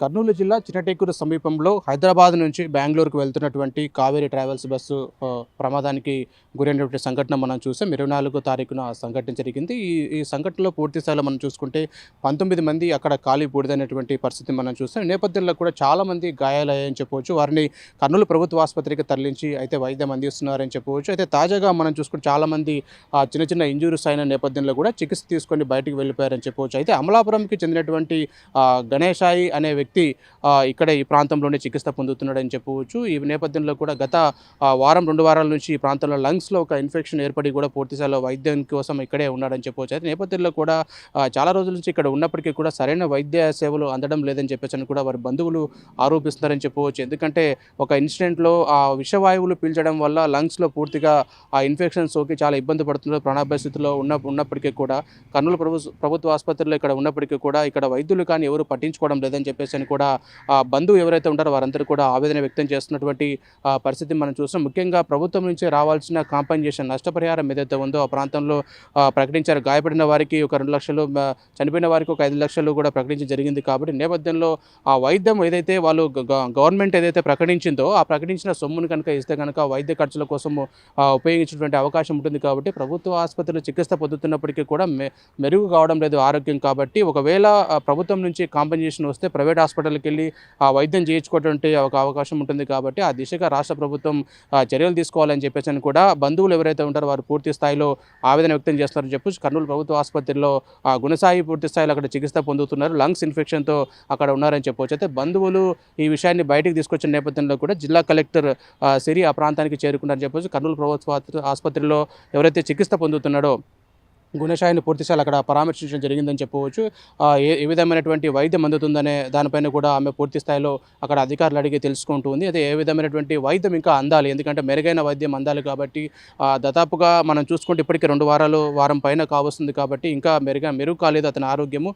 కర్నూలు జిల్లా చిన్నటేకూరు సమీపంలో హైదరాబాద్ నుంచి బెంగళూరుకు వెళ్తున్నటువంటి కావేరీ ట్రావెల్స్ బస్సు ప్రమాదానికి గురైనటువంటి సంఘటన మనం చూసాం. ఇరవై నాలుగో తారీఖున సంఘటన జరిగింది. ఈ ఈ సంఘటనలో పూర్తి స్థాయిలో మనం చూసుకుంటే పంతొమ్మిది మంది అక్కడ ఖాళీ బూడిదైనటువంటి పరిస్థితి మనం చూసాం. నేపథ్యంలో కూడా చాలా మంది గాయాలయ్యాయని చెప్పవచ్చు. వారిని కర్నూలు ప్రభుత్వ ఆసుపత్రికి తరలించి అయితే వైద్యం అందిస్తున్నారని చెప్పవచ్చు. అయితే తాజాగా మనం చూసుకుంటే చాలా మంది చిన్న చిన్న ఇంజురీస్ అయిన నేపథ్యంలో కూడా చికిత్స తీసుకొని బయటకు వెళ్ళిపోయారని చెప్పవచ్చు. అయితే అమలాపురంకి చెందినటువంటి గణేశాయి అనే వ్యక్తి ఇక్కడ ఈ ప్రాంతంలోనే చికిత్స పొందుతున్నాడని చెప్పవచ్చు. ఈ నేపథ్యంలో కూడా గత వారం రెండు వారాల నుంచి ఈ ప్రాంతంలో లంగ్స్లో ఒక ఇన్ఫెక్షన్ ఏర్పడి కూడా పూర్తిస్థాయిలో వైద్యం కోసం ఇక్కడే ఉన్నాడని చెప్పవచ్చు. అయితే నేపథ్యంలో కూడా చాలా రోజుల నుంచి ఇక్కడ ఉన్నప్పటికీ కూడా సరైన వైద్య సేవలు అందడం లేదని చెప్పేసి అని కూడా వారి బంధువులు ఆరోపిస్తున్నారని చెప్పవచ్చు. ఎందుకంటే ఒక ఇన్సిడెంట్లో ఆ విషవాయువులు పీల్చడం వల్ల లంగ్స్లో పూర్తిగా ఆ ఇన్ఫెక్షన్ సోకి చాలా ఇబ్బంది పడుతున్నారు ప్రాణాపాయ స్థితిలో ఉన్న ఉన్నప్పటికీ కూడా. కర్నూలు ప్రభు ప్రభుత్వ ఆసుపత్రిలో ఇక్కడ ఉన్నప్పటికీ కూడా ఇక్కడ వైద్యులు కానీ ఎవరు పట్టించుకోవడం లేదని చెప్పేసి అని కూడా ఆ బంధువు ఎవరైతే ఉంటారో వారందరూ కూడా ఆవేదన వ్యక్తం చేస్తున్నటువంటి పరిస్థితి మనం చూస్తాం ముఖ్యంగా ప్రభుత్వం నుంచి రావాల్సిన కాంపెన్సేషన్ నష్టపరిహారం ఏదైతే ఉందో ఆ ప్రాంతంలో ప్రకటించారు. గాయపడిన వారికి ఒక రెండు లక్షలు చనిపోయిన వారికి ఒక ఐదు లక్షలు కూడా ప్రకటించడం జరిగింది. కాబట్టి నేపథ్యంలో ఆ వైద్యం ఏదైతే వాళ్ళు గవర్నమెంట్ ఏదైతే ప్రకటించిందో ఆ ప్రకటించిన సొమ్మును కనుక ఇస్తే కనుక వైద్య ఖర్చుల కోసం ఉపయోగించినటువంటి అవకాశం ఉంటుంది కాబట్టి ప్రభుత్వ ఆసుపత్రిలో చికిత్స పొందుతున్నప్పటికీ కూడా మె మెరుగు కావడం లేదు ఆరోగ్యం కాబట్టి. ఒకవేళ ప్రభుత్వం నుంచి కాంపెన్సేషన్ వస్తే ప్రైవేట్ హాస్పిటల్కి వెళ్ళి ఆ వైద్యం చేయించుకోవడానికి ఒక అవకాశం ఉంటుంది కాబట్టి ఆ దిశగా రాష్ట్ర ప్రభుత్వం చర్యలు తీసుకోవాలని చెప్పేసి అని కూడా బంధువులు ఎవరైతే ఉంటారో వారు పూర్తి స్థాయిలో ఆవేదన వ్యక్తం చేస్తున్నారని చెప్పి కర్నూలు ప్రభుత్వ ఆసుపత్రిలో ఆ, గుణసాయి పూర్తి స్థాయిలో అక్కడ చికిత్స పొందుతున్నారు. లంగ్స్ ఇన్ఫెక్షన్తో అక్కడ ఉన్నారని చెప్పవచ్చు అయితే బంధువులు ఈ విషయాన్ని బయటకు తీసుకొచ్చిన నేపథ్యంలో కూడా జిల్లా కలెక్టర్ సిరి ఆ ప్రాంతానికి చేరుకున్నారని చెప్పొచ్చు. కర్నూలు ప్రభుత్వ ఆసుపత్రిలో ఎవరైతే చికిత్స పొందుతున్నాడో గుణశాయిని పూర్తిసార్లు అక్కడ పరామర్శించడం జరిగిందని చెప్పవచ్చు. ఏ ఏ విధమైనటువంటి వైద్యం అందుతుందనే దానిపైన కూడా ఆమె పూర్తి స్థాయిలో అక్కడ అధికారులు అడిగి తెలుసుకుంటుంది అయితే అదే ఏ విధమైనటువంటి వైద్యం ఇంకా అందాలి? ఎందుకంటే మెరుగైన వైద్యం అందాలి కాబట్టి దాదాపుగా మనం చూసుకుంటే ఇప్పటికీ రెండు వారాలు వారం పైన కావస్తుంది కాబట్టి ఇంకా మెరుగ మెరుగు కాలేదు అతని ఆరోగ్యము.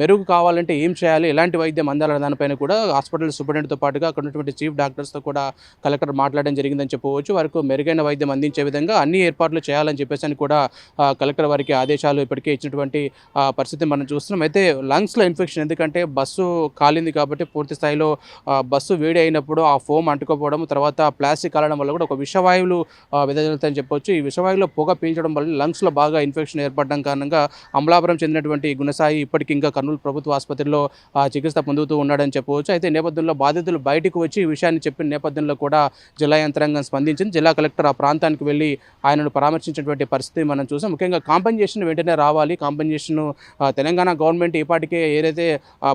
మెరుగు కావాలంటే ఏం చేయాలి? ఎలాంటి వైద్యం అందాలనే దానిపైన కూడా హాస్పిటల్ సూపరింటెండెంట్తో పాటుగా అక్కడ ఉన్నటువంటి చీఫ్ డాక్టర్స్తో కూడా కలెక్టర్ మాట్లాడడం జరిగిందని చెప్పవచ్చు. వారికి మెరుగైన వైద్యం అందించే విధంగా అన్ని ఏర్పాట్లు చేయాలని చెప్పేసి అని కూడా కలెక్టర్ వారికి ఆదేశాలు ఇప్పటికే ఇచ్చినటువంటి పరిస్థితి మనం చూస్తున్నాం. అయితే లంగ్స్లో ఇన్ఫెక్షన్ ఎందుకంటే బస్సు కాలింది కాబట్టి పూర్తి స్థాయిలో బస్సు వేడి అయినప్పుడు ఆ ఫోమ్ అంటుకోపోవడం తర్వాత ప్లాస్టిక్ కాలడం వల్ల కూడా ఒక విషవాయువులు ఆ, వెదజల్లుతాయని చెప్పొచ్చు. ఈ విషవాయువులో పొగ పీల్చడం వల్ల లంగ్స్లో బాగా ఇన్ఫెక్షన్ ఏర్పడడం కారణంగా అమలాపురం చెందినటువంటి గుణసాయి ఇప్పటికి ఇంకా కర్నూలు ప్రభుత్వ ఆసుపత్రిలో చికిత్స పొందుతూ ఉన్నాడని చెప్పవచ్చు అయితే నేపథ్యంలో బాధితులు బయటకు వచ్చి ఈ విషయాన్ని చెప్పిన నేపథ్యంలో కూడా జిల్లా యంత్రాంగం స్పందించింది. జిల్లా కలెక్టర్ ఆ ప్రాంతానికి వెళ్ళి ఆయనను పరామర్శించినటువంటి పరిస్థితి మనం చూసాం. ముఖ్యంగా కాంపెన్సేషన్ వెంటనే రావాలి. కాంపెన్సేషన్ తెలంగాణ గవర్నమెంట్ ఇప్పటికే ఏదైతే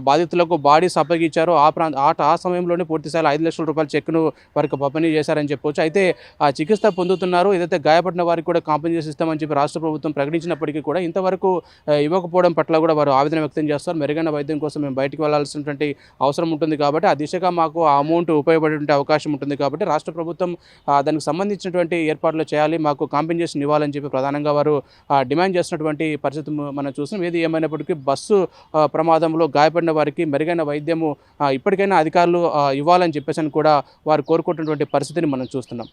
బాధితులకు బాడీస్ అప్పగించారో ఆ ప్రాంత ఆ ఆ సమయంలోనే పూర్తిస్థాయిలో ఐదు లక్షల రూపాయల చెక్ను వారికి పంపిణీ చేశారని చెప్పొచ్చు. అయితే ఆ చికిత్స పొందుతున్నారు. ఏదైతే గాయపడిన వారికి కూడా కాంపెన్సేషన్ ఇస్తామని చెప్పి రాష్ట్ర ప్రభుత్వం ప్రకటించినప్పటికీ కూడా ఇంతవరకు ఇవ్వకపోవడం పట్ల కూడా వారు ఆవేదన వ్యక్తం చేస్తారు మెరుగైన వైద్యం కోసం మేము బయటికి వెళ్ళాల్సినటువంటి అవసరం ఉంటుంది కాబట్టి ఆ దిశగా మాకు ఆ అమౌంట్ ఉపయోగపడే అవకాశం ఉంటుంది కాబట్టి రాష్ట్ర ప్రభుత్వం దానికి సంబంధించినటువంటి ఏర్పాట్లు చేయాలి. మాకు కాంపెన్సేషన్ ఇవ్వాలని చెప్పి ప్రధానంగా వారు డిమాండ్ డిమాండ్ చేసినటువంటి పరిస్థితి మనం చూస్తున్నాం. ఏది ఏమైనప్పటికీ బస్సు ప్రమాదంలో గాయపడిన వారికి మెరుగైన వైద్యము ఇప్పటికైనా అధికారులు ఇవ్వాలని చెప్పేసి అని కూడా వారు కోరుకుంటున్నటువంటి పరిస్థితిని మనం చూస్తున్నాం.